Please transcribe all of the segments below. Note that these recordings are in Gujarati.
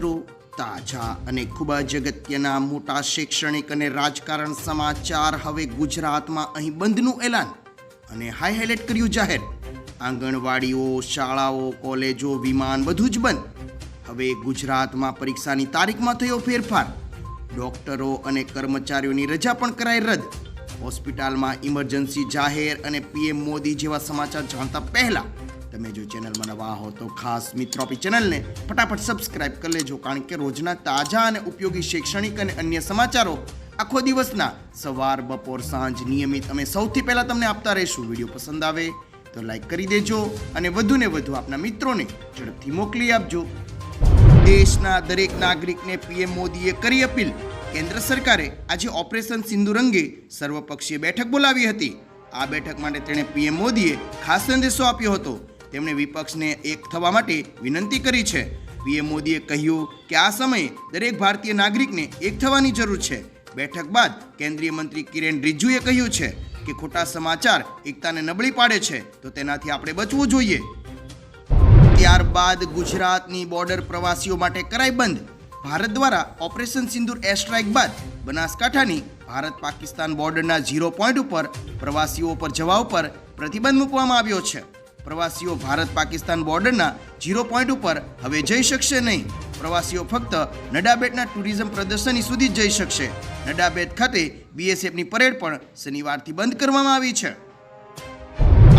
મિત્રો, તાજા અને ખૂબ જ અગત્યના મોટા શૈક્ષણિક અને રાજકારણ સમાચાર હવે ગુજરાતમાં અહીં બંધનું એલાન અને હાઈ હાઇલાઇટ કર્યું જાહેર. આંગણવાડીઓ, શાળાઓ, કોલેજો, વિમાન બધું જ બંધ. હવે ગુજરાતમાં પરીક્ષાની તારીખમાં થયો ફેરફાર. ડોક્ટરો અને કર્મચારીઓની રજા પણ કરાઈ રદ. હોસ્પિટલમાં ઇમરજન્સી જાહેર અને પીએમ મોદી જેવા સમાચાર જાણતા પહેલા તમે જો ચેનલમાં નવા હો તો ખાસ મિત્રો આપણી ચેનલને ફટાફટ સબસ્ક્રાઇબ કરી લેજો, કારણ કે રોજના તાજા અને ઉપયોગી શૈક્ષણિક અને અન્ય સમાચારો આખો દિવસના સવાર, બપોર, સાંજ નિયમિત અમે સૌથી પહેલાં તમને આપતા રહીશું. વીડિયો પસંદ આવે તો લાઈક કરી દેજો અને વધુને વધુ આપના મિત્રોને ઝડપથી મોકલી આપજો. દેશના દરેક નાગરિકને પીએમ મોદીએ કરી અપીલ. કેન્દ્ર સરકારે આજે ઓપરેશન સિંધુ અંગે સર્વપક્ષીય બેઠક બોલાવી હતી. આ બેઠક માટે તેણે પીએમ મોદીએ ખાસ સંદેશો આપ્યો હતો. તેમણે વિપક્ષને એક થવા માટે વિનંતી કરી છે. પીએમ મોદીએ કહ્યું કે આ સમયે દરેક ભારતીય નાગરિકને એક થવાની જરૂર છે. બેઠક બાદ કેન્દ્રીય મંત્રી કિરેન રિજ્જુએ કહ્યું છે કે ખોટા સમાચાર એકતાને નબળી પાડે છે, તો તેનાથી આપણે બચવું જોઈએ. ત્યારબાદ ગુજરાતની બોર્ડર પ્રવાસીઓ માટે કરાઈ બંધ. ભારત દ્વારા ઓપરેશન સિંદૂર એર સ્ટ્રાઇક બાદ બનાસકાંઠાની ભારત પાકિસ્તાન બોર્ડરના ઝીરો પોઈન્ટ ઉપર પ્રવાસીઓ પર જવા ઉપર પ્રતિબંધ મૂકવામાં આવ્યો છે. પ્રવાસીઓ ભારત પાકિસ્તાન બોર્ડરના ઝીરો પોઈન્ટ ઉપર હવે જઈ શકશે નહીં. પ્રવાસીઓ ફક્ત નડાબેટના ટુરિઝમ પ્રદર્શની સુધી જ જઈ શકશે. નડાબેટ ખાતે બીએસએફની પરેડ પણ શનિવારથી બંધ કરવામાં આવી છે.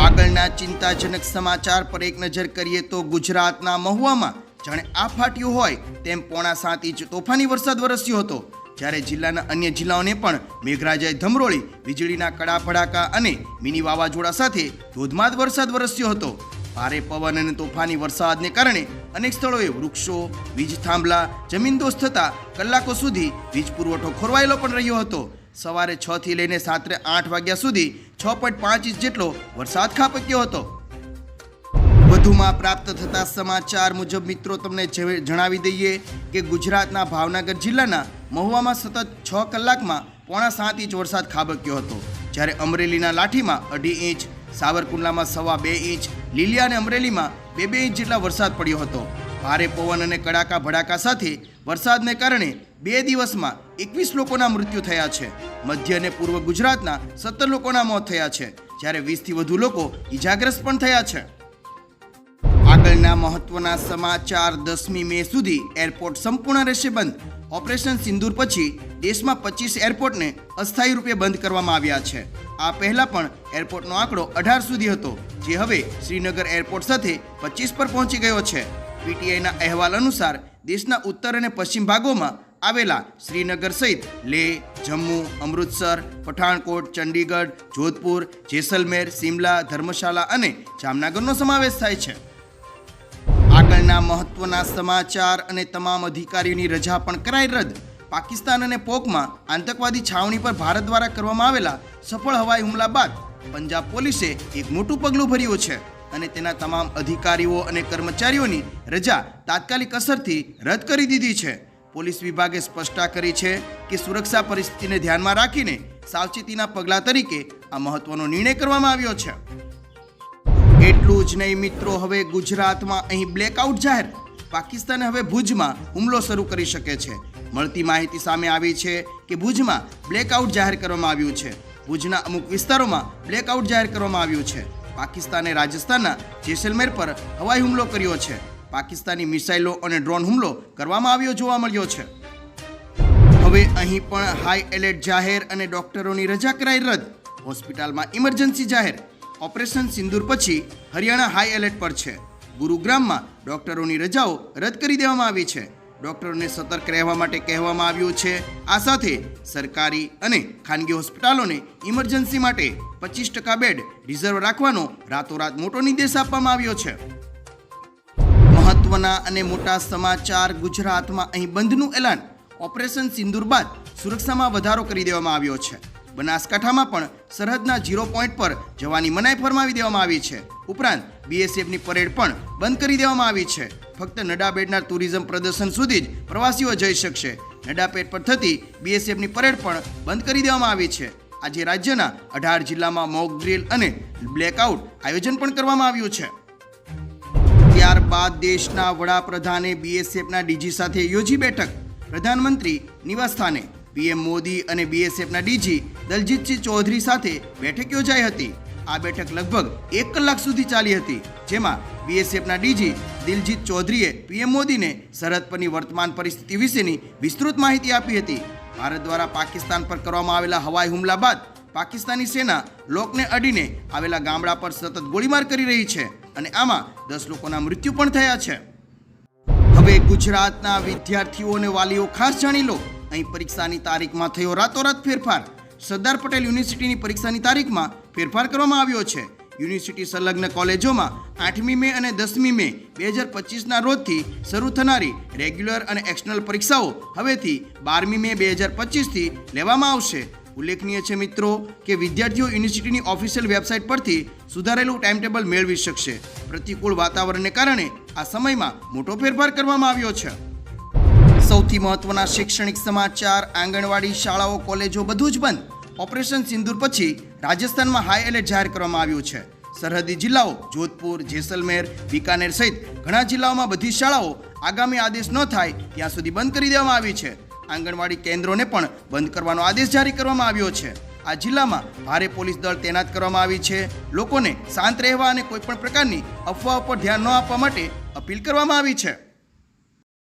આગળના ચિંતાજનક સમાચાર પર એક નજર કરીએ તો ગુજરાતના મહુવામાં જાણે આ ફાટ્યું હોય તેમ પોણા સાત ઇંચ તોફાની વરસાદ વરસ્યો હતો. જ્યારે જિલ્લાના અન્ય જિલ્લાઓને પણ મેઘરાજાએ ધમરોળી, વીજળીના કડા ભડાકા અને મિની વાવાઝોડા સાથે ધોધમાર વરસાદ વરસ્યો હતો. ભારે પવન અને તોફાની વરસાદને કારણે અનેક સ્થળોએ વૃક્ષો, વીજ થાંભલા જમીનદોસ્ત થતા કલાકો સુધી વીજ પુરવઠો ખોરવાયેલો પણ રહ્યો હતો. સવારે છ થી લઈને સાત્રે આઠ વાગ્યા સુધી છ પોઈન્ટ પાંચ ઇંચ જેટલો વરસાદ ખાબક્યો હતો. વધુમાં પ્રાપ્ત થતા સમાચાર મુજબ મિત્રો, તમને જણાવી દઈએ કે ગુજરાતના ભાવનગર જિલ્લાના મહુવામાં સતત છ કલાકમાં પોણા સાત ઇંચ વરસાદ ખાબક્યો હતો. જ્યારે અમરેલીના લાઠીમાં અઢી ઇંચ, સાવરકુંડલામાં સવા બે ઇંચ, લીલિયા અને અમરેલીમાં બે બે ઇંચ જેટલા વરસાદ પડ્યો હતો. ભારે પવન અને કડાકા ભડાકા સાથે વરસાદને કારણે બે દિવસમાં એકવીસ લોકોના મૃત્યુ થયા છે. મધ્ય અને પૂર્વ ગુજરાતના સત્તર લોકોના મોત થયા છે. જ્યારે વીસથી વધુ લોકો ઈજાગ્રસ્ત પણ થયા છે. આગળના મહત્વના સમાચાર દસમી મે સુધી એરપોર્ટ સંપૂર્ણ રહેશે બંધ. ઓપરેશન સિંદૂર પછી દેશમાં પચીસ એરપોર્ટને અસ્થાયી રૂપે બંધ કરવામાં આવ્યા છે. આ પહેલા પણ એરપોર્ટનો આંકડો અઢાર સુધી હતો, જે હવે શ્રીનગર એરપોર્ટ સાથે પચીસ પર પહોંચી ગયો છે. પીટીઆઈના અહેવાલ અનુસાર દેશના ઉત્તર અને પશ્ચિમ ભાગોમાં આવેલા શ્રીનગર સહિત લેહ જમ્મુ, અમૃતસર, પઠાણકોટ, ચંડીગઢ, જોધપુર, જેસલમેર સિમલા ધર્મશાલા અને જામનગરનો સમાવેશ થાય છે. આગળના મહત્વના સમાચાર અને તમામ અધિકારીઓની રજા પણ કરાઈ રદ. પાકિસ્તાન અને પોકમાં આતંકવાદી છાવણી પર ભારત દ્વારા કરવામાં આવેલા સફળ હવાઈ હુમલા બાદ પંજાબ પોલીસે એક મોટું પગલું ભર્યું છે અને તેના તમામ અધિકારીઓ અને કર્મચારીઓની રજા તાત્કાલિક અસરથી રદ કરી દીધી છે. પોલીસ વિભાગે સ્પષ્ટતા કરી છે કે સુરક્ષા પરિસ્થિતિને ધ્યાનમાં રાખીને સાવચેતીના પગલાં તરીકે આ મહત્વનો નિર્ણય કરવામાં આવ્યો છે. એટલું જ નહીં મિત્રો, હવે ગુજરાતમાં અહીં બ્લેકઆઉટ જાહેર. પાકિસ્તાને હવે ભુજમાં હુમલો શરૂ કરી શકે છે. મળતી માહિતી સામે આવી છે કે ભુજમાં બ્લેકઆઉટ જાહેર કરવામાં આવ્યું છે. ભુજના અમુક વિસ્તારોમાં બ્લેકઆઉટ જાહેર કરવામાં આવ્યું છે. પાકિસ્તાને રાજસ્થાનના જેસલમેર પર હવાઈ હુમલો કર્યો છે. પાકિસ્તાની મિસાઇલો અને ડ્રોન હુમલો કરવામાં આવ્યો જોવા મળ્યો છે. હવે અહીં પણ હાઈ એલર્ટ જાહેર અને ડોક્ટરોની રજા કરાઈ રદ. હોસ્પિટલમાં ઇમરજન્સી જાહેર. ઓપરેશન સિંદૂર પછી હરિયાણા હાઈ એલર્ટ પર છે. ગુરુગ્રામમાં ડોક્ટરોની રજાઓ રદ કરી દેવામાં આવી છે. ડોક્ટરોને સતર્ક રહેવા માટે કહેવામાં આવ્યું છે. આ સાથે સરકારી અને ખાનગી હોસ્પિટલોને ઇમરજન્સી માટે પચીસ ટકા બેડ રિઝર્વ રાખવાનો રાતોરાત મોટો નિર્દેશ આપવામાં આવ્યો છે. મહત્વના અને મોટા સમાચાર ગુજરાતમાં અહીં બંધનું એલાન. ઓપરેશન સિંદૂર બાદ સુરક્ષામાં વધારો કરી દેવામાં આવ્યો છે. બનાસકાંઠામાં પણ સરહદના ઝીરો પોઈન્ટ પર જવાની મનાઈ ફરમાવી દેવામાં આવી છે. ઉપરાંત બીએસએફની પરેડ પણ બંધ કરી દેવામાં આવી છે. ફક્ત નડાબેડના ટુરિઝમ પ્રદર્શન સુધી જ પ્રવાસીઓ જઈ શકશે. નડાબેટ પર થતી બીએસએફની પરેડ પણ બંધ કરી દેવામાં આવી છે. આજે રાજ્યના અઢાર જિલ્લામાં મોક ડ્રીલ અને બ્લેકઆઉટ આયોજન પણ કરવામાં આવ્યું છે. ત્યારબાદ દેશના વડાપ્રધાને બીએસએફના ડીજી સાથે યોજી બેઠક. પ્રધાનમંત્રી નિવાસસ્થાને પીએમ મોદી અને બીએસએફના ડીજી દલજીતસિંહ ચૌધરી સાથે બેઠક યોજાઈ હતી. આ બેઠક લગભગ એક કલાક સુધી ચાલી હતી, જેમાં બીએસએફના ડીજી દિલજીત ચૌધરીએ પીએમ મોદીને સરહદ પરની વર્તમાન પરિસ્થિતિ વિશેની વિસ્તૃત માહિતી આપી હતી. ભારત દ્વારા પાકિસ્તાન પર કરવામાં આવેલા હવાઈ હુમલા બાદ પાકિસ્તાની સેના લોકને અડીને આવેલા ગામડા પર સતત ગોળીબાર કરી રહી છે અને આમાં દસ લોકોના મૃત્યુ પણ થયા છે. હવે ગુજરાતના વિદ્યાર્થીઓ અને વાલીઓ ખાસ જાણી લો. અહીં પરીક્ષાની તારીખમાં થયો રાતોરાત ફેરફાર. સરદાર પટેલ યુનિવર્સિટીની પરીક્ષાની તારીખમાં ફેરફાર કરવામાં આવ્યો છે. યુનિવર્સિટી સંલગ્ન કોલેજોમાં આઠમી મે અને દસમી મે બે હજાર પચીસના રોજથી શરૂ થનારી રેગ્યુલર અને એક્સટર્નલ પરીક્ષાઓ હવેથી બારમી મે બે હજાર પચીસથી લેવામાં આવશે. ઉલ્લેખનીય છે મિત્રો કે વિદ્યાર્થીઓ યુનિવર્સિટીની ઓફિશિયલ વેબસાઇટ પરથી સુધારેલું ટાઈમટેબલ મેળવી શકશે. પ્રતિકૂળ વાતાવરણને કારણે આ સમયમાં મોટો ફેરફાર કરવામાં આવ્યો છે. સૌથી મહત્વના શૈક્ષણિક સમાચાર, આંગણવાડી શાળાઓ, કોલેજો બધું જ બંધ. ઓપરેશન સિંદૂર પછી રાજસ્થાનમાં હાઈ એલર્ટ જાહેર કરવામાં આવ્યું છે. સરહદી જિલ્લાઓ જોધપુર, જેસલમેર, બિકાનેર સહિત ઘણા જિલ્લાઓમાં બધી શાળાઓ આગામી આદેશ ન થાય ત્યાં સુધી બંધ કરી દેવામાં આવી છે. આંગણવાડી કેન્દ્રોને પણ બંધ કરવાનો આદેશ જારી કરવામાં આવ્યો છે. આ જિલ્લામાં ભારે પોલીસ દળ તૈનાત કરવામાં આવી છે. લોકોને શાંત રહેવા અને કોઈપણ પ્રકારની અફવાઓ પર ધ્યાન ન આપવા માટે અપીલ કરવામાં આવી છે.